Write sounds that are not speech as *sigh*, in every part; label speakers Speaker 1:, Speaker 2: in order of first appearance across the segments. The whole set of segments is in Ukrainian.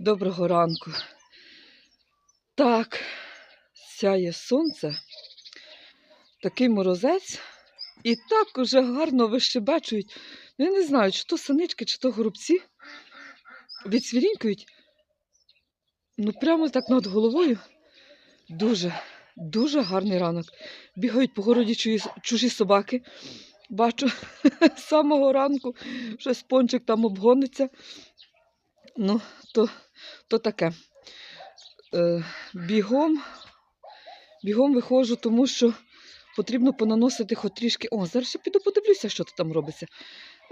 Speaker 1: Доброго ранку. Так, сяє сонце, такий морозець, і так уже гарно вищебечують. Ну, я не знаю, чи то синички, чи то горобці. Відсвірінькують. Ну, прямо так над головою. Дуже, дуже гарний ранок. Бігають по городі чужі, чужі собаки. Бачу *laughs* з самого ранку, щось пончик там обгониться. Ну, то, то таке. Е, бігом, бігом виходжу, тому що потрібно понаносити хоч трішки. О, зараз ще піду подивлюся, що там робиться.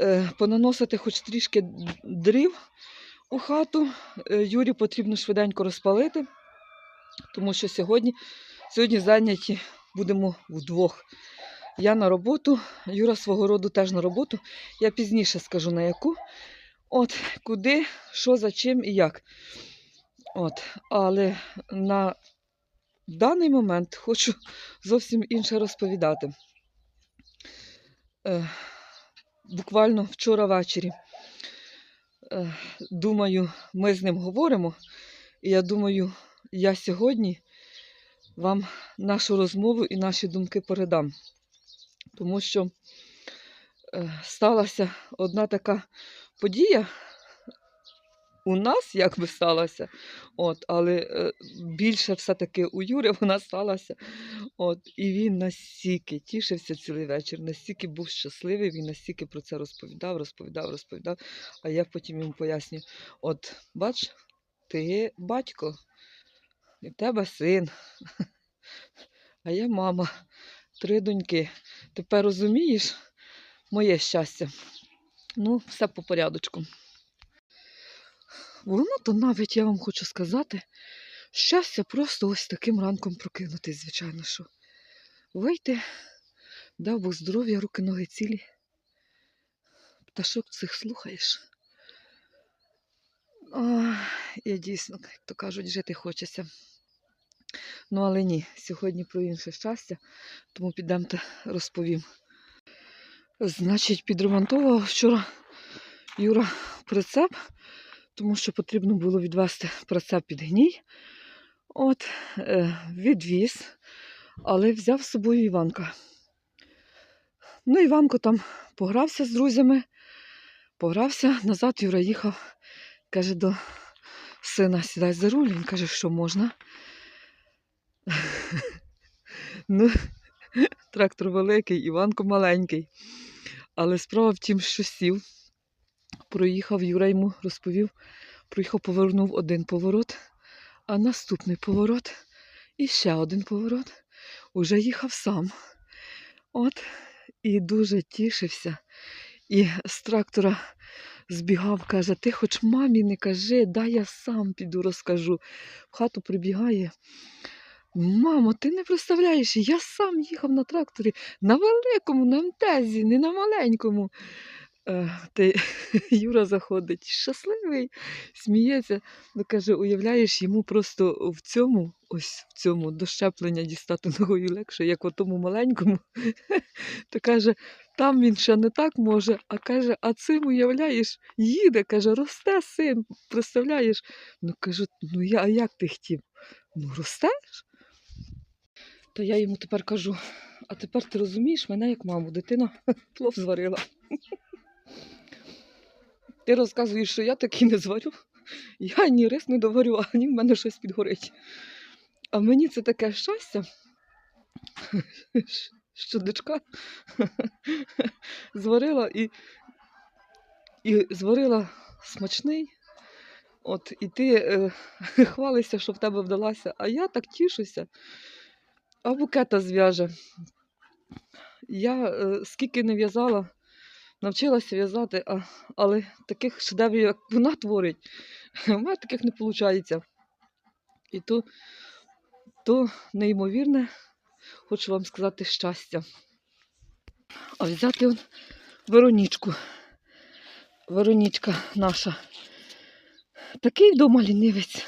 Speaker 1: Е, понаносити хоч трішки дрів у хату. Е, Юрі потрібно швиденько розпалити, тому що сьогодні, сьогодні зайняті будемо вдвох. Я на роботу, Юра свого роду теж на роботу. Я пізніше скажу на яку. От, куди, що, за чим і як. От, але на даний момент хочу зовсім інше розповідати. Е, буквально вчора ввечері, е, думаю, ми з ним говоримо, і я думаю, я сьогодні вам нашу розмову і наші думки передам. Тому що е, сталася одна така подія у нас як би сталася, от, але е, більше все-таки у Юри вона сталася. От, і він настільки тішився цілий вечір, настільки був щасливий, він настільки про це розповідав, розповідав, розповідав. А я потім йому пояснюю: от, бач, ти батько, і в тебе син, а я мама, три доньки. Тепер розумієш моє щастя. Ну, все по порядочку. Воно то навіть я вам хочу сказати, щастя просто ось таким ранком прокинутись, звичайно, що. Вийти, дав Бог здоров'я, руки, ноги цілі. Пташок цих слухаєш. Ой, я дійсно, як то кажуть, жити хочеться. Ну, але ні, сьогодні про інше щастя, тому підемо та розповім. Значить, підремонтував вчора Юра прицеп, тому що потрібно було відвести прицеп під гній. От, е, відвіз, але взяв з собою Іванка. Ну, Іванко там погрався з друзями, погрався, назад Юра їхав, каже до сина, сідай за руль. Він каже, що можна. *laughs* Ну, *laughs* трактор великий, Іванко маленький. Але справа в тім, що сів, проїхав, Юра йому розповів, проїхав, повернув один поворот, а наступний поворот і ще один поворот. Уже їхав сам. От, і дуже тішився. І з трактора збігав, каже, ти хоч мамі не кажи, дай я сам піду розкажу. В хату прибігає. Мамо, ти не представляєш, я сам їхав на тракторі на великому, на МТЗі, не на маленькому. Е, Та *laughs* Юра заходить, щасливий, сміється. Ну, каже, уявляєш, йому просто в цьому, ось в цьому дощеплення дістати ногою легше, як в тому маленькому. *laughs* То каже, там він ще не так може, а каже, а цим уявляєш, їде, каже, росте син, представляєш? Ну кажу, ну я, а як ти хотів? Ну, ростеш? То я йому тепер кажу, а тепер ти розумієш мене як маму, дитина *laughs* плов зварила. *laughs* Ти розказуєш, що я такий не зварю. Я ні рис не доварю, а ні в мене щось підгорить. А мені це таке щастя, *laughs* що дочка зварила і, і зварила смачний. От, і ти е, хвалишся, що в тебе вдалася, а я так тішуся. А букета зв'яже. Я е, скільки не в'язала, навчилася в'язати, але таких шедеврів, як вона творить, *laughs* у мене таких не виходить. І то, то неймовірне, хочу вам сказати, щастя. А взяти он Веронічку. Веронічка наша. Такий вдома лінивець,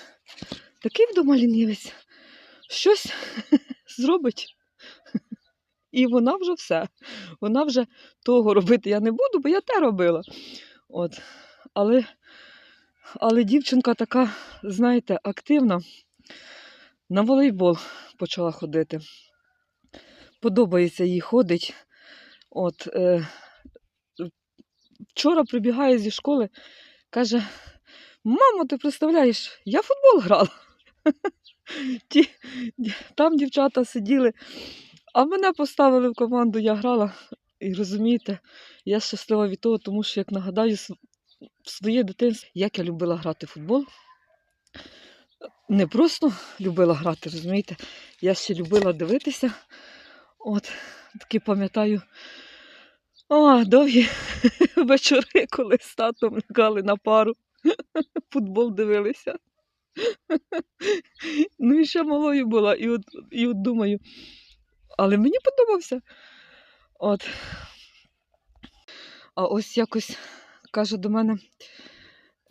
Speaker 1: такий вдома лінивець. Щось *laughs* зробить. І вона вже все. Вона вже того робити я не буду, бо я те робила. От. Але Але дівчинка така, знаєте, активна. На волейбол почала ходити. Подобається їй ходить. От, е, вчора прибігає зі школи, каже: Мамо, ти представляєш, я футбол грала. Ті, там дівчата сиділи, а мене поставили в команду, я грала. І розумієте, я щаслива від того, тому що як нагадаю св- своє дитинство, як я любила грати в футбол. Не просто любила грати, розумієте? Я ще любила дивитися. От, таки пам'ятаю. О, довгі *laughs* вечори, коли з татом лягали на пару. *laughs* Футбол дивилися. *laughs* Ну і ще малою була. І от, і от думаю, але мені подобався. От. А ось якось каже до мене,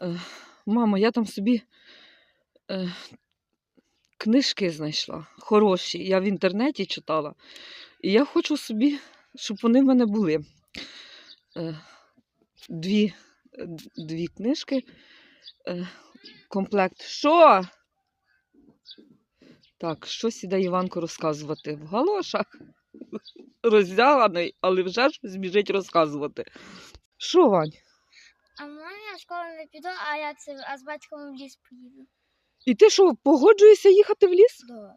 Speaker 1: е, мамо, я там собі е, книжки знайшла, хороші. Я в інтернеті читала. І я хочу собі, щоб вони в мене були. Е, дві, дві книжки. Комплект. Що? Так, щось іде Іванко розказувати. В галошах роздяганий, але вже ж збіжить розказувати. Що, Вань?
Speaker 2: А можна я в школу не піду, а я це а з батьком в ліс поїду.
Speaker 1: І ти що, погоджуєшся їхати в ліс?
Speaker 2: Да.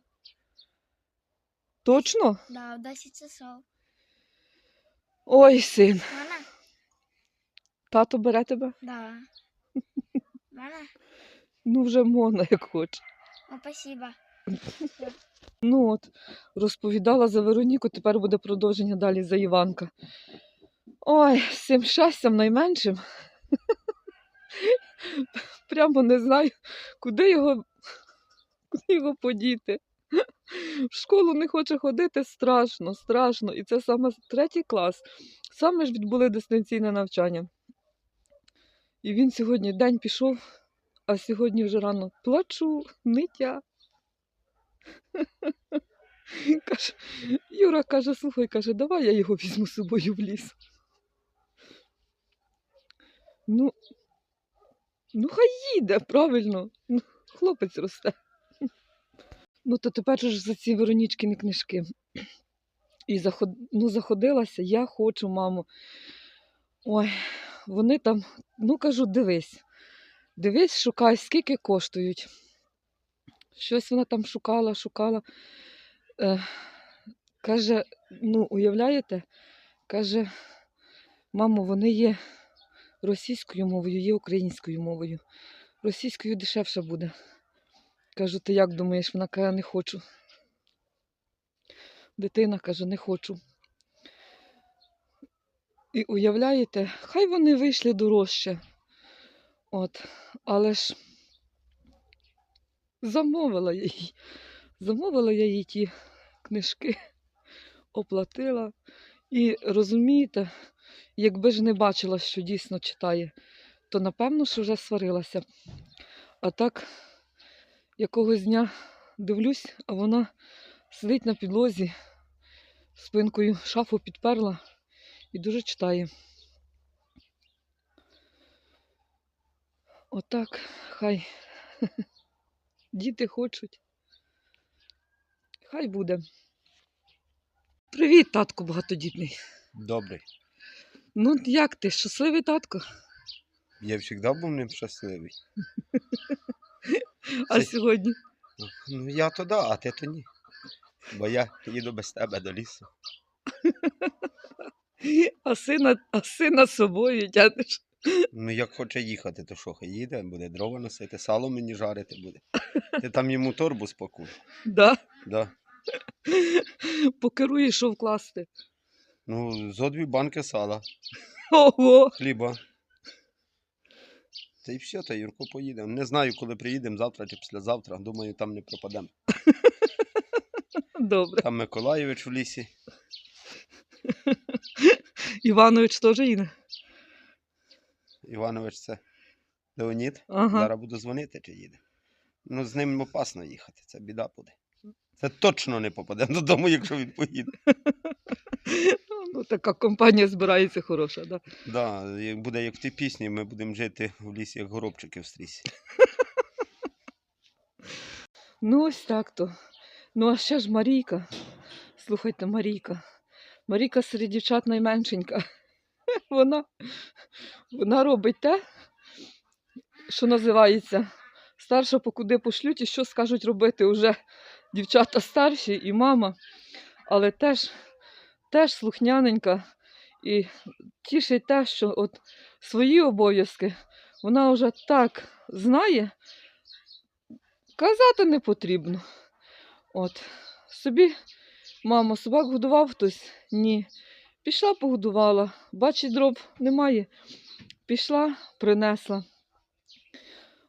Speaker 1: Точно?
Speaker 2: Да, в 10 часов.
Speaker 1: Ой, син,
Speaker 2: Мене?
Speaker 1: тато бере тебе?
Speaker 2: Да. *laughs* Мене?
Speaker 1: Ну, вже можна, як хочеш.
Speaker 2: Ну, спасибо.
Speaker 1: Ну от, розповідала за Вероніку, тепер буде продовження далі за Іванка. Ой, з цим щастям найменшим. *laughs* Прямо не знаю, куди його, куди його подіти. В школу не хоче ходити страшно, страшно. І це саме третій клас. Саме ж відбули дистанційне навчання. І він сьогодні день пішов, а сьогодні вже рано плачу, ниття. Каже, Юра каже, слухай, каже, давай я його візьму з собою в ліс. Ну, ну хай їде, правильно. Ну, хлопець росте. Ну, то тепер ж за ці Веронічкіни книжки. І заход... ну, заходилася, я хочу, мамо. Ой, вони там, ну кажу, дивись. Дивись, шукай, скільки коштують. Щось вона там шукала, шукала. Е, каже, ну, уявляєте? Каже, мамо, вони є російською мовою, є українською мовою. Російською дешевше буде. Кажу, ти як думаєш? Вона каже, не хочу. Дитина каже, не хочу. І уявляєте, хай вони вийшли дорожче. От, але ж замовила я їй. Замовила я їй ті книжки, оплатила. І розумієте, якби ж не бачила, що дійсно читає, то напевно, що вже сварилася. А так, якогось дня дивлюсь, а вона сидить на підлозі, спинкою шафу підперла і дуже читає. Отак, хай діти хочуть. Хай буде. Привіт, татку багатодітний.
Speaker 3: Добрий.
Speaker 1: Ну, як ти? Щасливий татко?
Speaker 3: Я завжди був ним щасливий. *laughs*
Speaker 1: А
Speaker 3: Це-
Speaker 1: сьогодні?
Speaker 3: Ну я то да, а ти то ні. Бо я їду без тебе до лісу. *laughs*
Speaker 1: А сина, а сина собою тянеш.
Speaker 3: Ну як хоче їхати, то що, хай їде, буде дрова носити, сало мені жарити буде. Ти там йому торбу спакуй.
Speaker 1: Да?
Speaker 3: Да.
Speaker 1: Покеруєш, що вкласти.
Speaker 3: Ну, зо дві банки сала,
Speaker 1: Ого!
Speaker 3: хліба. Та й все, та Юрко поїде. Не знаю, коли приїдемо, завтра чи післязавтра. Думаю, там не пропадемо.
Speaker 1: Добре.
Speaker 3: Там Миколайович в лісі.
Speaker 1: Іванович теж їде.
Speaker 3: Іванович це Леонід.
Speaker 1: Ага.
Speaker 3: Зараз буду дзвонити, чи їде. Ну, з ним опасно їхати, це біда буде. Це точно не попадемо *laughs* додому, якщо він поїде. *laughs*
Speaker 1: Ну, така компанія збирається хороша, да?
Speaker 3: Да, як буде як в тій пісні, ми будемо жити в лісі, як горобчики в стрісі. *laughs*
Speaker 1: Ну, ось так то. Ну, а ще ж Марійка. Слухайте, Марійка. Марійка серед дівчат найменшенька. *laughs* Вона, вона робить те, що називається старша покуди пошлють і що скажуть робити уже дівчата старші і мама. Але теж, теж слухняненька. І тішить те, що от свої обов'язки вона вже так знає, казати не потрібно. От. Собі, мамо, собак годував хтось? Ні. Пішла, погодувала. Бачить, дров немає. Пішла, принесла.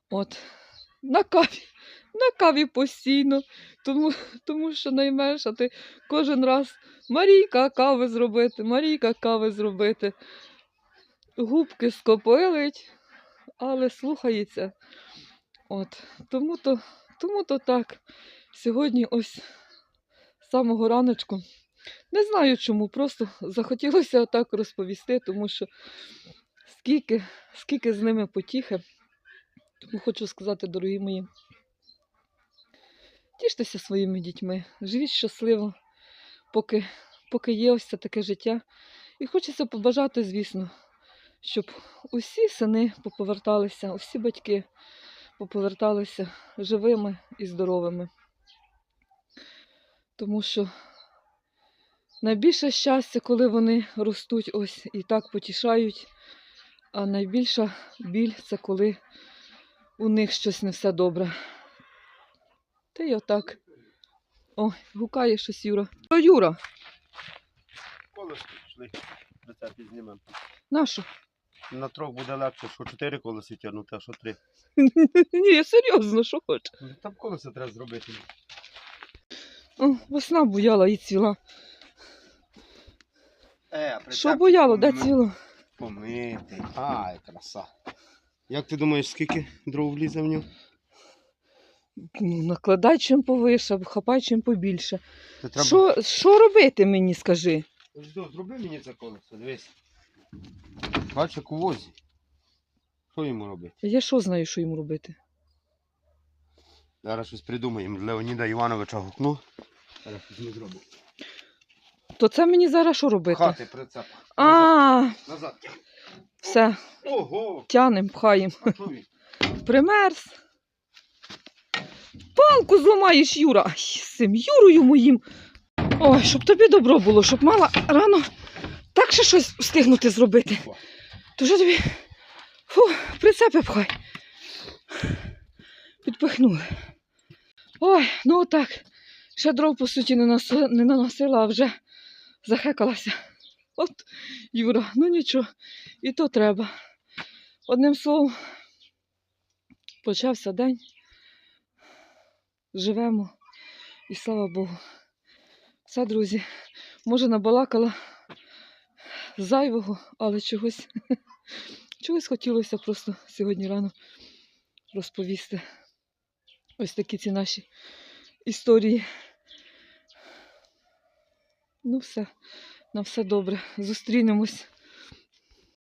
Speaker 1: От. На каві. На каві постійно. Тому, тому що найменша ти кожен раз Марійка кави зробити, Марійка кави зробити. Губки скопилить, але слухається. От. Тому то, тому то так. Сьогодні ось з самого раночку. Не знаю чому, просто захотілося так розповісти, тому що скільки, скільки з ними потіхи. Тому хочу сказати, дорогі мої, тіштеся своїми дітьми, живіть щасливо, поки, поки є ось це таке життя. І хочеться побажати, звісно, щоб усі сини поповерталися, усі батьки поповерталися живими і здоровими. Тому що найбільше щастя, коли вони ростуть ось і так потішають, а найбільша біль це коли у них щось не все добре. Та й отак. О, гукає щось Юра. О, Юра,
Speaker 3: Колесо пішли, рецепт знімемо.
Speaker 1: нащо?
Speaker 3: На трьох буде легше, що чотири колеса тягнути, а що три. *laughs*
Speaker 1: Ні, я серйозно, що хочеш?
Speaker 3: Там колеса треба зробити.
Speaker 1: О, весна буяла і ціла.
Speaker 3: Е,
Speaker 1: Що бояло, де ціла?
Speaker 3: Помити. Ай, краса. Як ти думаєш, скільки дров влізе в нього?
Speaker 1: Ну, накладай чим повише, хапай чим побільше.
Speaker 3: Це треба...
Speaker 1: Що, що робити мені, скажи?
Speaker 3: Жду, зроби мені це колесо, дивись. Бач, як у возі. Що йому робити?
Speaker 1: Я що знаю, що йому робити?
Speaker 3: Зараз щось придумаємо. Леоніда Івановича гукну. Зараз щось ми зробимо.
Speaker 1: То це мені зараз що робити?
Speaker 3: Хати прицеп.
Speaker 1: А,
Speaker 3: Назад.
Speaker 1: все,
Speaker 3: Ого!
Speaker 1: тянем, пхаєм.
Speaker 3: А що він?
Speaker 1: Примерз. Палку зламаєш, Юра. Ай, з цим Юрою моїм. Ой, щоб тобі добро було, щоб мала рано так ще щось встигнути зробити. То вже тобі фу, прицепи пхай. Підпихнули. Ой, ну отак. Ще дров, по суті, не, не наносила, а вже захекалася. От, Юра, ну нічого, і то треба. Одним словом, почався день. Живемо. І слава Богу. Все, друзі, може набалакала зайвого, але чогось, *laughs* чогось хотілося просто сьогодні рано розповісти. Ось такі ці наші історії. Ну, все, на все добре. Зустрінемось